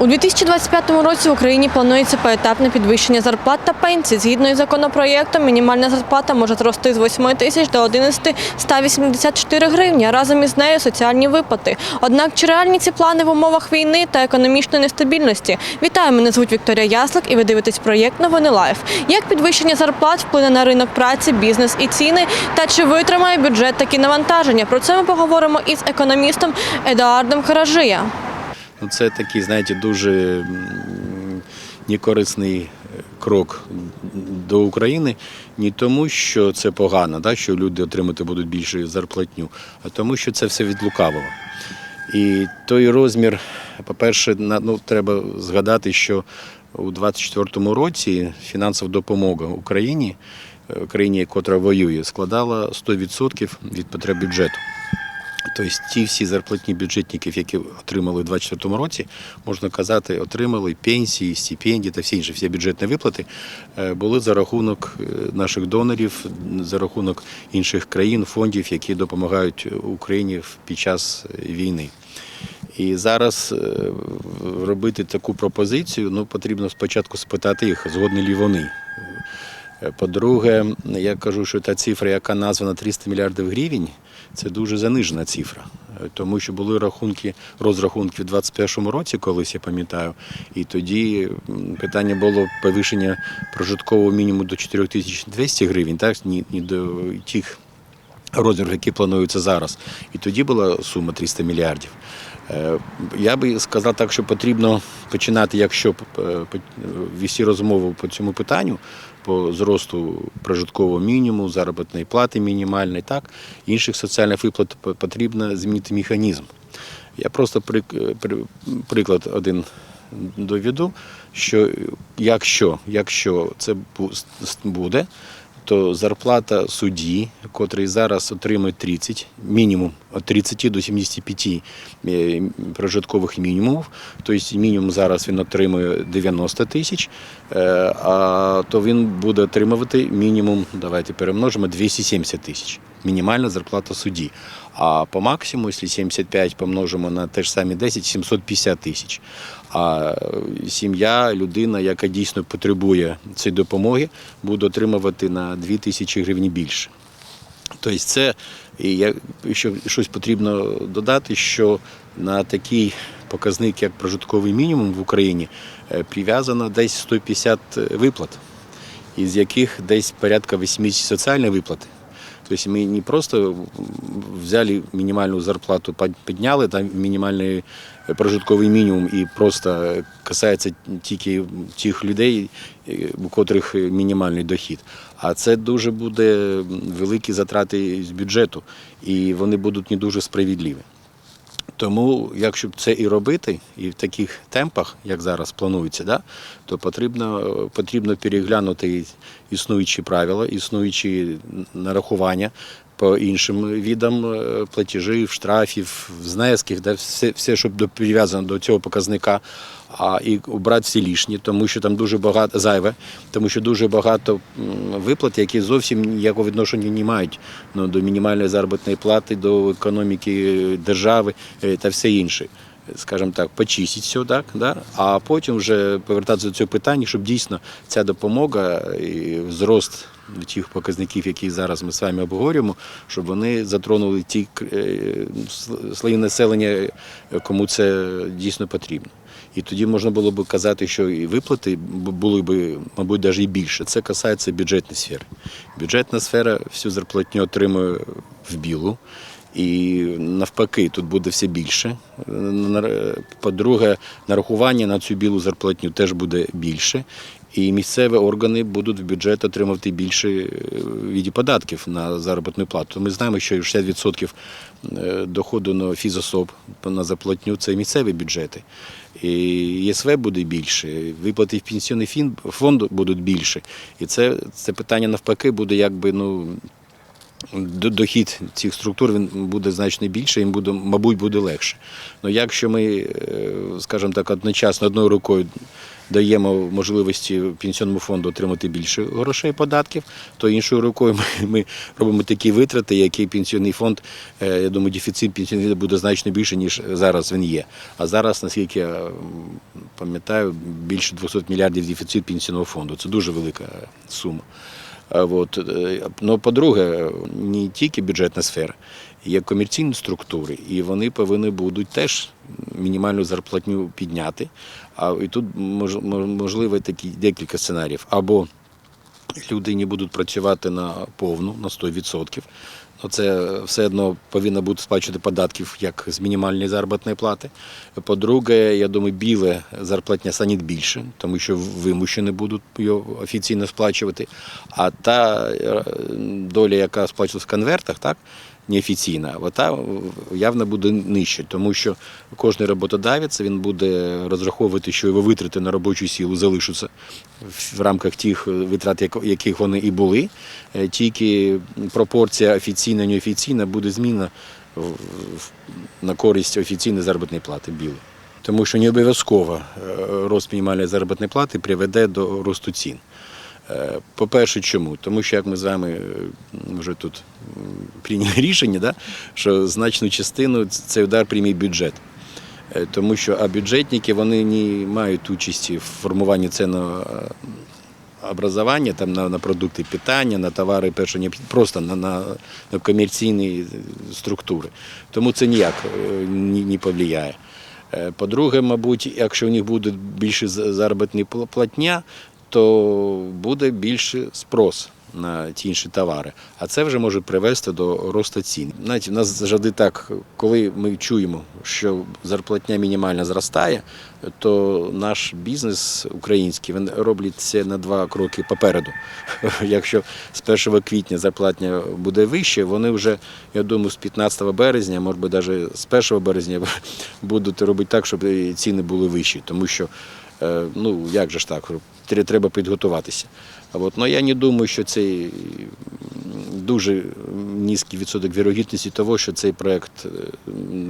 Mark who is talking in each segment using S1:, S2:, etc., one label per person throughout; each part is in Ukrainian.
S1: У 2025 році в Україні планується поетапне підвищення зарплат та пенсій. Згідно із законопроєктом, мінімальна зарплата може зрости з 8 тисяч до 11 184 гривні, а разом із нею соціальні виплати. Однак чи реальні ці плани в умовах війни та економічної нестабільності? Вітаю, мене звуть Вікторія Яслик і ви дивитесь проєкт Новини Лайф. Як підвищення зарплат вплине на ринок праці, бізнес і ціни? Та чи витримає бюджет такі навантаження? Про це ми поговоримо із економістом Едуардом Харажия.
S2: Ну, Це такий, знаєте, дуже некорисний е, крок до України. Не тому, що це погано, да, що люди отримати будуть більше зарплатню, а тому, що це все від лукавого. І той розмір, по-перше, ну, треба згадати, що у 2024 році фінансова допомога Україні, е, країні, яка воює, складала 100% від потреб бюджету. Тобто ті всі зарплатні бюджетників, які отримали у 2024 році, можна казати, отримали пенсії, стипендії та всі інші всі бюджетні виплати е, були за рахунок е, наших донорів, за рахунок інших країн, фондів, які допомагають Україні під час війни. І зараз е, робити таку пропозицію, ну потрібно спочатку спитати їх, згодні лі вони. Е, По-друге, я кажу, що та цифра, яка названа 300 мільярдів гривень, це дуже занижена цифра. Е, Тому що були рахунки, розрахунки в 2021 році, колись я пам'ятаю, і тоді питання було повищення прожиткового мінімуму до 4200 гривень, так, ні, ні до тих розмірів, які плануються зараз. І тоді була сума 300 мільярдів. Е, Я би сказав так, що потрібно починати, якщо е, по- розмову по цьому питанню, по зросту прожиткового мінімуму, заробітної плати мінімальної, так, інших соціальних виплат потрібно змінити механізм. Я просто при, при- приклад один доведу, що якщо, якщо це бу- буде, то зарплата судді, котрий зараз отримує 30, мінімум від 30 до 75 е, прожиткових мінімумів, тобто мінімум зараз він отримує 90 тисяч, е, а то він буде отримувати мінімум, давайте перемножимо, 270 тисяч. Мінімальна зарплата судді. А по максимуму, якщо 75 помножимо на те ж самі 10, 750 тисяч. А е, сім'я, людина, яка дійсно потребує цієї допомоги, буде отримувати на 2 тисячі гривень більше. Тобто це і я ще щось потрібно додати, що на такий показник, як прожитковий мінімум в Україні, е, прив'язано десь 150 виплат, із яких десь порядка 80 соціальні виплати. Тобто ми не просто взяли мінімальну зарплату, подняли, там мінімальний прожитковий мінімум і просто касається тільки тих людей, е, у котрих мінімальний дохід. А це дуже буде великі затрати з бюджету, і вони будуть не дуже справедливі. Тому, якщо це і робити, і в таких темпах, як зараз планується, да, то потрібно, потрібно переглянути існуючі правила, існуючі нарахування по іншим відам е, платежів, штрафів, знесків, да, все, все, що прив'язано до цього показника, а і обрати всі лишні, тому що там дуже багато зайве, тому що дуже багато виплат, які зовсім ніякого відношення не мають ну, до мінімальної заробітної плати, до економіки держави е, та все інше. Скажімо так, почистити все, так, да? а потім вже повертатися до цього питання, щоб дійсно ця допомога і зрост тих показників, які зараз ми з вами обговорюємо, щоб вони затронули ті е, слої населення, кому це дійсно потрібно. І тоді можна було б казати, що і виплати були б, мабуть, навіть і більше. Це касається бюджетної сфери. Бюджетна сфера всю зарплатню отримує в білу. І навпаки, тут буде все більше. По-друге, нарахування на цю білу зарплатню теж буде більше. І місцеві органи будуть в бюджет отримувати більше від віді податків на заробітну плату. Ми знаємо, що 60% е, доходу на фізособ на заплатню це місцеві бюджети. І ЄСВ буде більше, виплати в пенсійний фонд будуть більше. І це, це питання навпаки буде якби ну. До- дохід цих структур він буде значно більше, їм буде, мабуть, буде легше. Ну якщо ми, е, скажімо так, одночасно одною рукою даємо можливості пенсійному фонду отримати більше грошей податків, то іншою рукою ми, ми робимо такі витрати, які пенсійний фонд, е, я думаю, дефіцит пенсійний буде значно більше, ніж зараз він є. А зараз, наскільки я пам'ятаю, більше 200 мільярдів дефіцит пенсійного фонду. Це дуже велика сума. А От. Но, Ну, по-друге, не тільки бюджетна сфера, є комерційні структури, і вони повинні будуть теж мінімальну зарплатню підняти. А і тут мож, мож- можливо такі декілька сценаріїв. Або люди не будуть працювати на повну, на 100%. Ну, це все одно повинно бути сплачувати податків як з мінімальної заробітної плати. По-друге, я думаю, біле зарплатня стане більше, тому що вимушені будуть його офіційно сплачувати. А та е, доля, яка сплачується в конвертах, так, неофіційна, вона явно буде нижче, тому що кожен роботодавець він буде розраховувати, що його витрати на робочу силу залишаться в рамках тих витрат, яких вони і були. Е, Тільки пропорція офіційна неофіційна буде в- на користь офіційної заробітної плати білої. Тому що не обов'язково е, рост мінімальної заробітної плати приведе до росту цін. Е, По-перше, чому? Тому що як ми з вами е, вже тут прийняли рішення, да, що значну частину цей удар прийме бюджет. Е, Тому що а бюджетники вони не мають участі в формуванні цінного е, образування, там, на, на продукти питання, на товари необхідності, просто на, на, на комерційні структури. Тому це ніяк не, не повлияє. По-друге, мабуть, якщо у них буде більше за- заробітна платня, то буде більше спрос на ті інші товари. А це вже може привести до росту цін. Знаєте, в нас завжди так, коли ми чуємо, що зарплатня мінімальна зростає, то наш бізнес український він робить це на два кроки попереду. Якщо з 1 квітня зарплатня буде вище, вони вже, я думаю, з 15 березня, може навіть з 1 березня будуть робити так, щоб ціни були вищі, тому що Е, ну як же ж так, тре- треба підготуватися. От, ну, я не думаю, що це дуже низький відсоток вірогідності того, що цей проект е,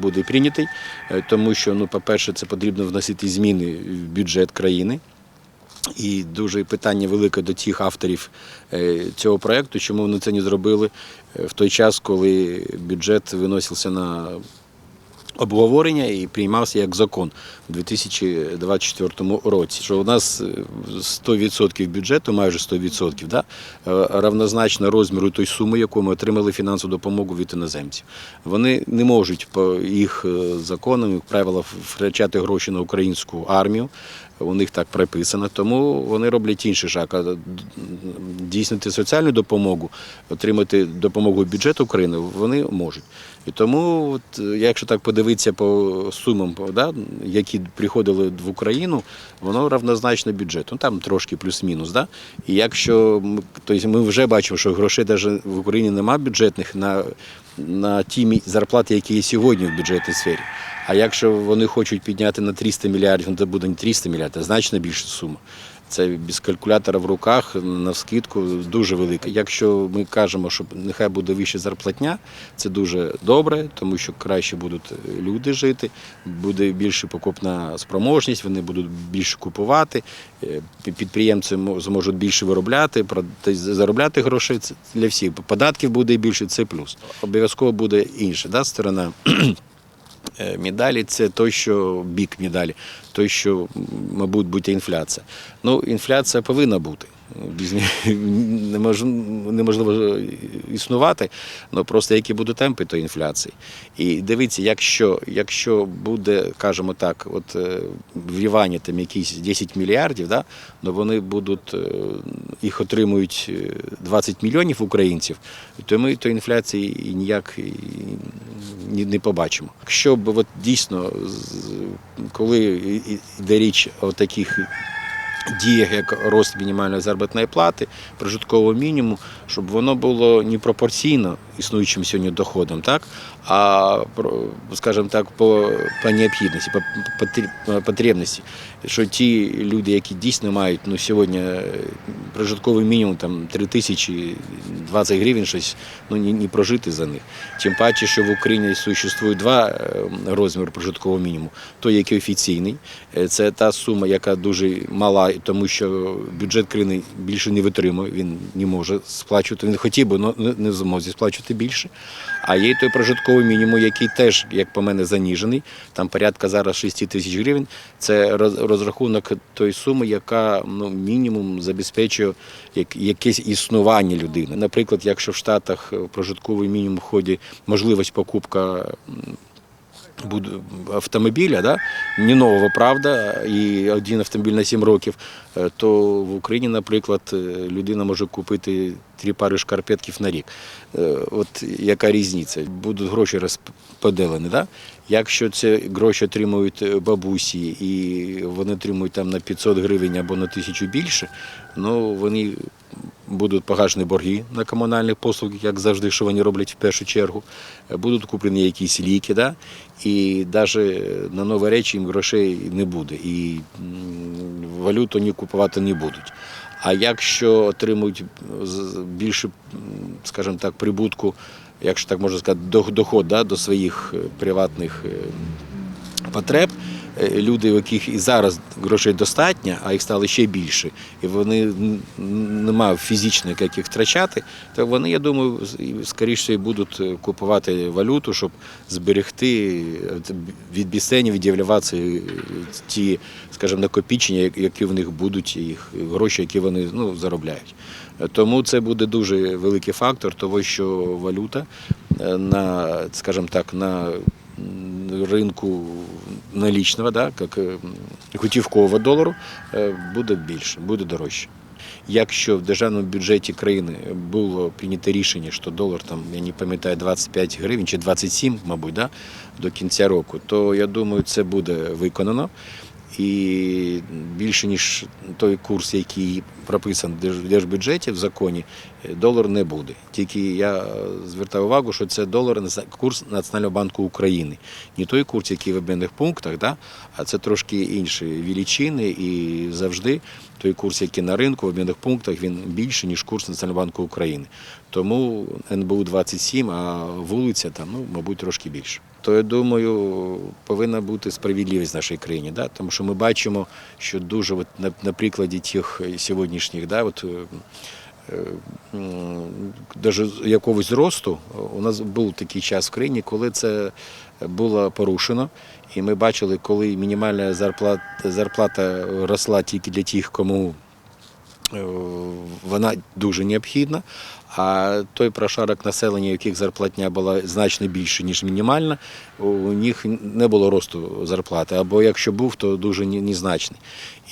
S2: буде прийнятий, е, тому що, ну, по-перше, це потрібно вносити зміни в бюджет країни. І дуже питання велике до тих авторів е, цього проекту, чому вони це не зробили в той час, коли бюджет виносився на обговорення і приймався як закон у 2024 році. Що у нас е, 100% бюджету, майже 100%, да, е, равнозначно розміру той суми, яку ми отримали фінансову допомогу від іноземців. Вони не можуть по їх е, законам, правилам втрачати гроші на українську армію. У них так прописано, тому вони роблять інший шаг. Дійснити соціальну допомогу, отримати допомогу бюджету України вони можуть. І тому, от, якщо так подивитися по сумам, да, які приходили в Україну, воно равнозначно бюджету. Ну, там трошки плюс-мінус. Да? І якщо тобто ми вже бачимо, що грошей навіть в Україні немає бюджетних на, на ті мі- зарплати, які є сьогодні в бюджетній сфері. А якщо вони хочуть підняти на 300 мільярдів, то буде не 300 мільярдів, а значно більша сума. Це без калькулятора в руках на скидку дуже велика. Якщо ми кажемо, що нехай буде вища зарплатня, це дуже добре, тому що краще будуть люди жити, буде більша покупна спроможність, вони будуть більше купувати, е, підприємці зможуть більше виробляти, заробляти грошей це для всіх. Податків буде більше, це плюс. Обов'язково буде інша да, сторона. Е, медалі це той, що бік медалі, той, що, мабуть, буде інфляція. Ну, інфляція повинна бути. Без немож- неможливо існувати, але просто які будуть темпи тої інфляції. І дивіться, якщо, якщо буде, кажемо так, от е, вливання там якісь 10 мільярдів, да, ну вони будуть, е, їх отримують е, 20 мільйонів українців, то ми то інфляції ніяк не, побачимо. Якщо б от дійсно, коли йде річ о таких діях як рост мінімальної заробітної плати, прожиткового мінімуму, щоб воно було не пропорційно існуючим сьогодні доходам, так? а скажімо так, по, по необхідності, по потребності. Що ті люди, які дійсно мають ну, сьогодні е, прожитковий мінімум там, 3 тисячі 20 гривень, щось ну, не, не прожити за них. Тим паче, що в Україні существує два е, розміри прожиткового мінімуму. Той, який офіційний, е, це та сума, яка дуже мала, тому що бюджет країни більше не витримує, він не може сплачувати. Він хотів би, але не- в змозі сплачувати більше. А є той прожитковий мінімум, який теж, як по мене, заніжений. Там порядка зараз 6 тисяч гривень. Це роз- розрахунок тої суми, яка ну, мінімум забезпечує якесь існування людини. Наприклад, якщо в Штатах прожитковий мінімум входить можливість покупка автомобіля, да? не нового, правда, і один автомобіль на 7 років, е, то в Україні, наприклад, е, людина може купити три пари шкарпетків на рік. Е, От яка різниця? Будуть гроші розподілені. Да? Якщо ці гроші отримують бабусі і вони отримують там на 500 гривень або на тисячу більше, ну вони будуть погашені борги на комунальних послуги, як завжди, що вони роблять в першу чергу. Е, Будуть куплені якісь ліки, да? і навіть на нові речі їм грошей не буде. І валюту вони купувати не будуть. А якщо отримують більше, скажімо так, прибутку, якщо так можна сказати, доход да, до своїх е, приватних е, потреб, е, люди, у яких і зараз грошей достатньо, а їх стало ще більше, і вони не мають фізично як їх втрачати, то вони, я думаю, скоріше будуть е, купувати валюту, щоб зберегти е, від бісені, від е, ті, скажімо, накопічення, які в них будуть, їх гроші, які вони ну, заробляють. Е, Тому це буде дуже великий фактор, того що валюта е, на, скажімо так, на ринку налічного, да, як е, готівкового долару, е, буде більше, буде дорожче. Якщо в державному бюджеті країни було прийнято рішення, що долар там, я не пам'ятаю, 25 гривень чи 27, мабуть, да, до кінця року, то я думаю, це буде виконано. І більше ніж той курс, який прописаний в держ- держбюджеті в законі, е, долар не буде. Тільки я е, звертаю увагу, що це долар курс Національного банку України. Не той курс, який в обмінних пунктах, да? а це трошки інші величини. І завжди той курс, який на ринку в обмінних пунктах, він більший, ніж курс Національного банку України. Тому НБУ 27, а вулиця там, ну, мабуть, трошки більше. То я думаю, повинна бути справедливість в нашій країні. Да? Тому що ми бачимо, що дуже от, на, на прикладі тих сьогоднішніх, да, от, е, даже якогось зросту, у нас був такий час в країні, коли це було порушено. І ми бачили, коли мінімальна зарплата, зарплата росла тільки для тих, кому е, вона дуже необхідна. А той прошарок населення, яких зарплатня була значно більше, ніж мінімальна, у них не було росту зарплати. Або якщо був, то дуже незначний.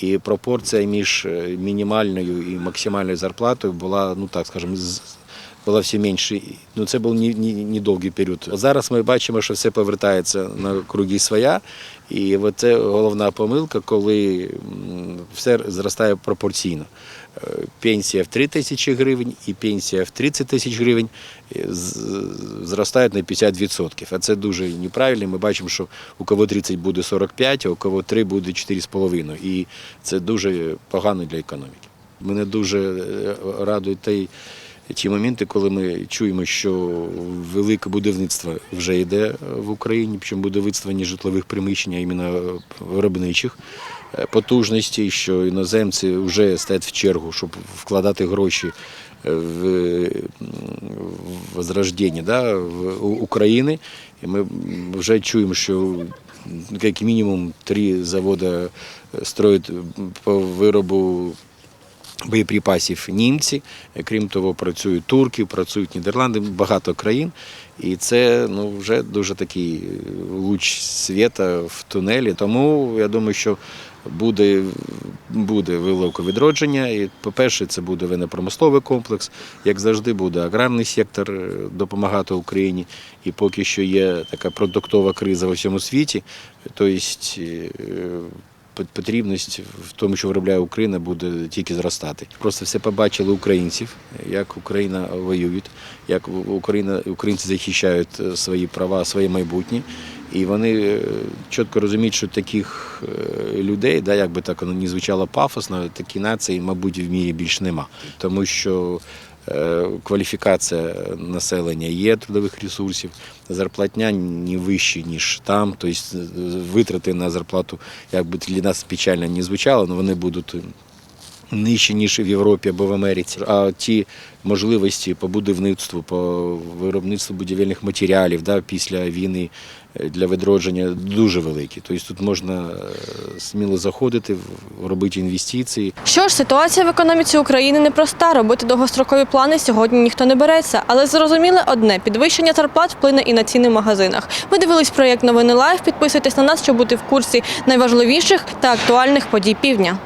S2: І пропорція між е, мінімальною і максимальною зарплатою була, ну так скажімо, була все менше. Ну це був не- не- недовгий період. Зараз ми бачимо, що все повертається на круги своя. І це головна помилка, коли все зростає пропорційно. Е, Пенсія в 3 тисячі гривень і пенсія в 30 тисяч гривень е, зростають на 50%. А це дуже неправильно. Ми бачимо, що у кого 30 буде 45, а у кого 3 буде 4,5. І це дуже погано для економіки. Мене дуже е, радує той ті моменти, коли ми чуємо, що велике будівництво вже йде в Україні, причому будівництво не житлових приміщень, а іменно виробничих е, потужностей, що іноземці вже стоять в чергу, щоб вкладати гроші е, в, возрождення да, України. І ми вже чуємо, що як мінімум три заводи строять по виробу боєприпасів німці. Крім того, працюють турки, працюють Нідерланди, багато країн. І це ну, вже дуже такий луч світа в тунелі. Тому я думаю, що буде, буде відродження. І, по-перше, це буде винопромисловий комплекс. Як завжди, буде аграрний сектор е, допомагати Україні. І поки що є така продуктова криза в усьому світі, тобто е, потрібність в тому, що виробляє Україна, буде тільки зростати. Просто все побачили українців, як Україна воює, як Україна, українці захищають е, свої права, своє майбутнє. І вони е, чітко розуміють, що таких е, людей, да, як би так воно не звучало пафосно, такі нації, мабуть, в мірі більш нема. Тому що кваліфікація населення є трудових ресурсів, зарплатня не вища, ніж там. Тобто е, витрати на зарплату, як би для нас печально не звучало, але вони будуть нижче, ніж в Європі або в Америці. А ті можливості по будівництву, по виробництву будівельних матеріалів да, після війни е, для відродження дуже великі. Тобто тут можна е, сміло заходити, робити інвестиції.
S1: Що ж, ситуація в економіці України непроста. Робити довгострокові плани сьогодні ніхто не береться. Але зрозуміле одне підвищення зарплат вплине і на ціни в магазинах. Ви дивились проєкт Новини Лайф. Підписуйтесь на нас, щоб бути в курсі найважливіших та актуальних подій півдня.